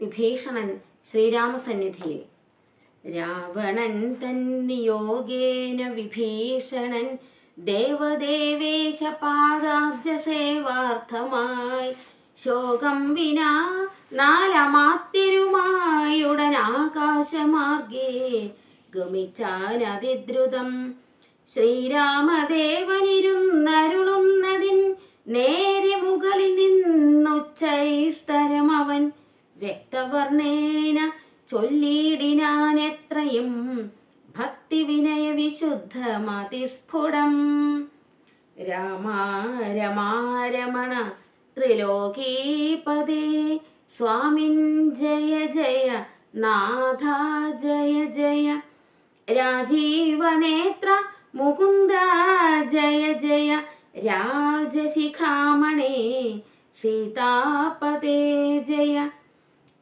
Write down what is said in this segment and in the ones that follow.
വിഭീഷണൻ ശ്രീരാമസന്നിധിയിൽ. രാവണൻ തന്നിയോഗേന വിഭീഷണൻ ദേവദേവേശ പാദാബ്ജ ശോകം വിനാ നാലമാത്തിരുമായുടൻ ആകാശമാർഗേ ഗമിച്ചാനതിദ്രുതം ശ്രീരാമദേവനിരുന്നരുളുന്നതിൻ വ്യക്തവർണേന ചൊല്ലിയിടിനാൻ എത്രയും ഭക്തി വിനയ വിശുദ്ധ മതിസ്ഫുടം. രമാ രമണ ത്രിലോകീപദേ സ്വാമിൻ ജയ ജയ നാഥ ജയ ജയ രാജീവനേത്ര മുകുന്ദ ജയ ജയ രാജശിഖാമണേ സീതാപതേ ജയ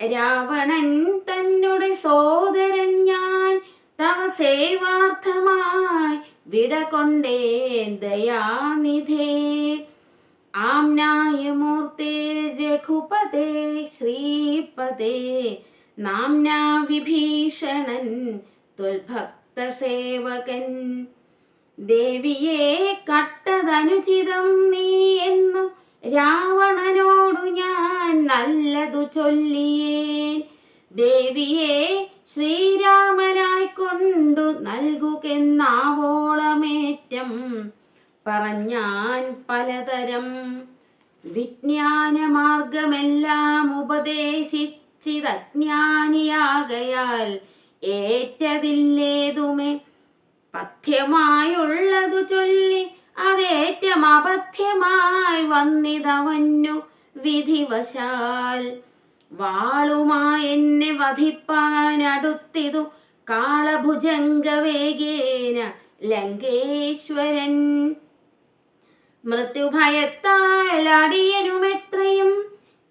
രാവണൻ തന്നുടെ സോദരൻ ഞാൻ തവ സേവാർത്ഥമായി വിട കൊണ്ടേ ദയാനിധേ. ആംനായ മൂർത്തേ രഘുപതേ ശ്രീപതേ. നാംനാ വിഭീഷണൻ തുൽഭക്തസേവകൻ ദേവിയെ കട്ടതനുചിതം നീ എന്നു രാവണനോടു ഞാൻ നല്ലതു ചൊല്ലിയേ ദേവിയെ ശ്രീരാമനായി കൊണ്ടു നൽകുകെന്നാവോളമേറ്റം പറഞ്ഞാൻ പലതരം വിജ്ഞാനമാർഗമെല്ലാം ഉപദേശിച്ചിതജ്ഞാനിയാകയാൽ ഏറ്റതില്ലേതുമേ പഥ്യമായുള്ളതു ചൊല്ലി അതേറ്റം അപഥ്യമായി വന്നിതവന്നു വിധിവശാൽ. വാളുമായി എന്നെ വധിപ്പാനടുത്തിതു കാളഭുജംഗവേഗേന ലങ്കേശ്വരൻ. മൃത്യുഭയത്താൽ അടിയനുമെത്രയും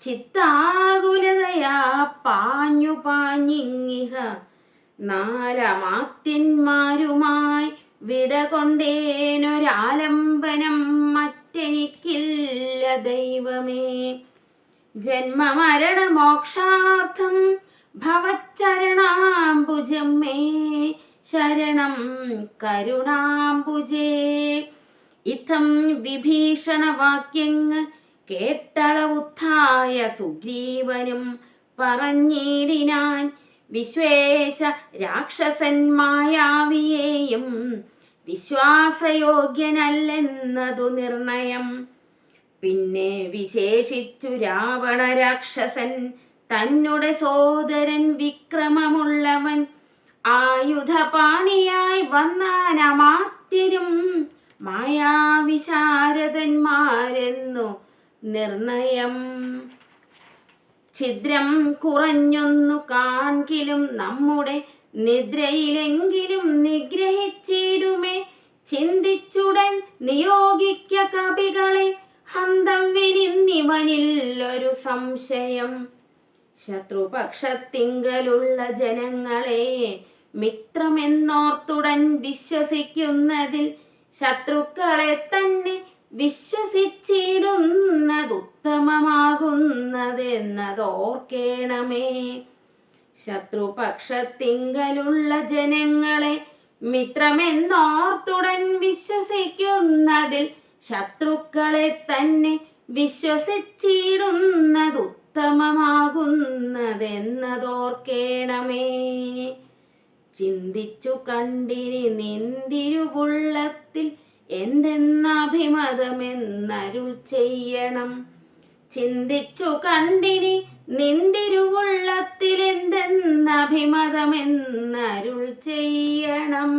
ചിത്താകുലതയാ പാഞ്ഞു പാഞ്ഞിങ്ങിഹ നാലമാത്യന്മാരുമായി വിട കൊണ്ടേനൊരാലംബനം മറ്റെനിക്കില്ല ദൈവമേ. ജന്മമരണമോക്ഷാർത്ഥം ഭവച്ചരണാംബുജം മേ ശരണം കരുണാംബുജേ. ഇത്തം വിഭീഷണവാക്യങ്ങൾ കേട്ടളവുത്തായ സുഗ്രീവനും പറഞ്ഞിടിനാൻ വിശ്വേശ രാക്ഷസന്മായാവിയെയും വിശ്വാസയോഗ്യനല്ലെന്നതു നിർണയം. പിന്നെ വിശേഷിച്ചു രാവണ രാക്ഷസൻ തന്നുടെ സോദരൻ വിക്രമമുള്ളവൻ ആയുധപാണിയായി വന്നാനമാത്യരും മായാവിശാരദന്മാരെന്നു നിർണയം. ഛിദ്രം കുറഞ്ഞൊന്നു കാൺകിലും നമ്മുടെ നിദ്രയിലെങ്കിലും നിഗ്രഹിച്ചിടുമേ. ചിന്തിച്ചുടൻ നിയോഗിക്ക കവികളെ ഹന്തം വിരിന്നിവനിൽ ഒരു സംശയം. ശത്രുപക്ഷത്തിങ്കലുള്ള ജനങ്ങളെ മിത്രമെന്നോർത്തുടൻ വിശ്വസിക്കുന്നതിൽ ശത്രുക്കളെ തന്നെ വിശ്വസിച്ചിടുന്നതുത്തമമാകുന്നതെന്നതോർക്കേണമേ ശത്രുപക്ഷത്തിങ്കലുള്ള ജനങ്ങളെ മിത്രമെന്നോർത്തുടൻ വിശ്വസിക്കുന്നതിൽ ശത്രുക്കളെ തന്നെ വിശ്വസിച്ചിടുന്നതുത്തമമാകുന്നതെന്നതോർക്കേണമേ. ചിന്തിച്ചു കണ്ടിനി നിന്തിരുവുള്ളത്തിൽ എന്തെന്നഭിമതമെന്നരുൾ ചെയ്യണം. ചിന്തിച്ചു കണ്ടിനി നിന്തിരുവുള്ളത്തിലെന്തെന്നഭിമതമെന്നരുൾ ചെയ്യണം.